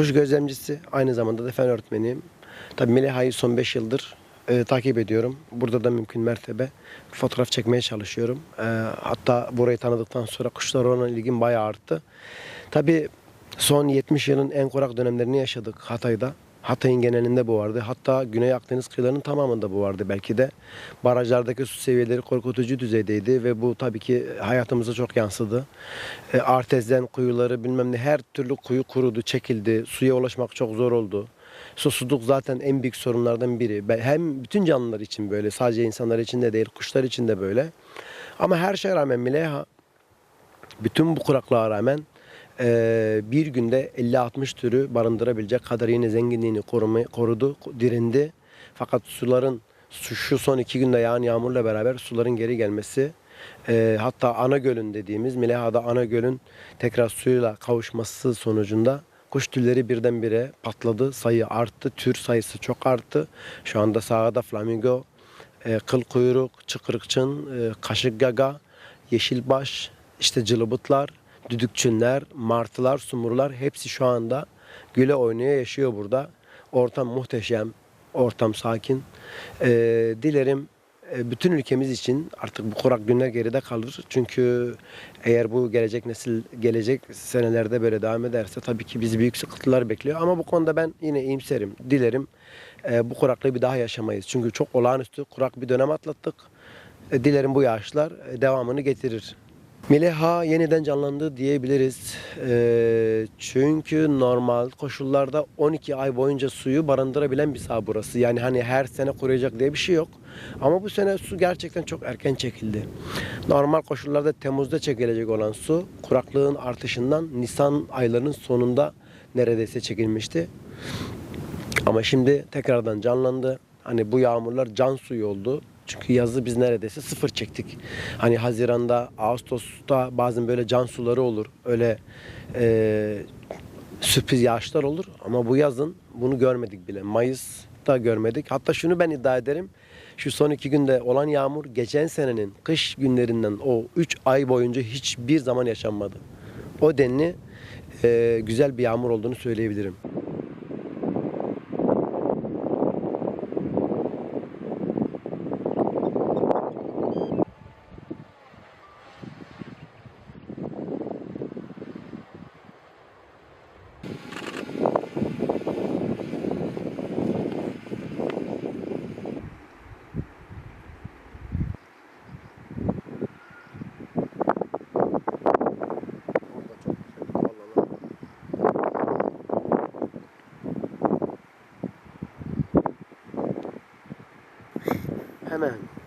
Kuş gözlemcisi, aynı zamanda da fen öğretmeniyim. Tabii Meliha'yı son 5 yıldır e, takip ediyorum. Burada da mümkün mertebe fotoğraf çekmeye çalışıyorum. E, hatta burayı tanıdıktan sonra kuşlara olan ilgim bayağı arttı. Tabii son 70 yılın en kurak dönemlerini yaşadık Hatay'da. Hatay'ın genelinde bu vardı. Hatta Güney Akdeniz kıyılarının tamamında bu vardı belki de. Barajlardaki su seviyeleri korkutucu düzeydeydi ve bu tabii ki hayatımıza çok yansıdı. E, artezyen kuyuları bilmem ne her türlü kuyu kurudu, çekildi. Suya ulaşmak çok zor oldu. Susuzluk zaten en büyük sorunlardan biri. Hem bütün canlılar için böyle, sadece insanlar için de değil, kuşlar için de böyle. Ama her şeye rağmen Mileha bütün bu kuraklığa rağmen eee, bir günde 50-60 türü barındırabilecek kadar yine zenginliğini koruma, korudu, dirindi. Fakat suların su- şu son iki günde yağan yağmurla beraber suların geri gelmesi eee, hatta ana gölün dediğimiz Mileha'da ana gölün tekrar suyla kavuşması sonucunda kuş türleri birdenbire patladı. Sayı arttı. Tür sayısı çok arttı. Şu anda sahada flamingo, e, kıl kuyruk, çıkırıkçın, e, kaşık gaga, yeşilbaş, işte cılıbıtlar, düdükçünler, martılar, sumurlar hepsi şu anda güle oynaya yaşıyor burada. Ortam muhteşem, ortam sakin. E, dilerim e, bütün ülkemiz için artık bu kurak günler geride kalır. Çünkü eğer bu gelecek nesil gelecek senelerde böyle devam ederse tabii ki bizi büyük sıkıntılar bekliyor. Ama bu konuda ben yine iyimserim. Dilerim e, bu kuraklığı bir daha yaşamayız. Çünkü çok olağanüstü kurak bir dönem atlattık. E, dilerim bu yağışlar e, devamını getirir. Mileha yeniden canlandı diyebiliriz. E, çünkü normal koşullarda 12 ay boyunca suyu barındırabilen bir saha burası. Yani hani her sene kuruyacak diye bir şey yok. Ama bu sene su gerçekten çok erken çekildi. Normal koşullarda Temmuz'da çekilecek olan su kuraklığın artışından Nisan aylarının sonunda neredeyse çekilmişti. Ama şimdi tekrardan canlandı. Hani bu yağmurlar can suyu oldu. Çünkü yazı biz neredeyse sıfır çektik. Hani Haziran'da, Ağustos'ta bazen böyle can suları olur. Öyle e, sürpriz yağışlar olur. Ama bu yazın bunu görmedik bile. Mayıs'ta görmedik. Hatta şunu ben iddia ederim. Şu son iki günde olan yağmur geçen senenin kış günlerinden o üç ay boyunca hiçbir zaman yaşanmadı. O denli e, güzel bir yağmur olduğunu söyleyebilirim. أمامي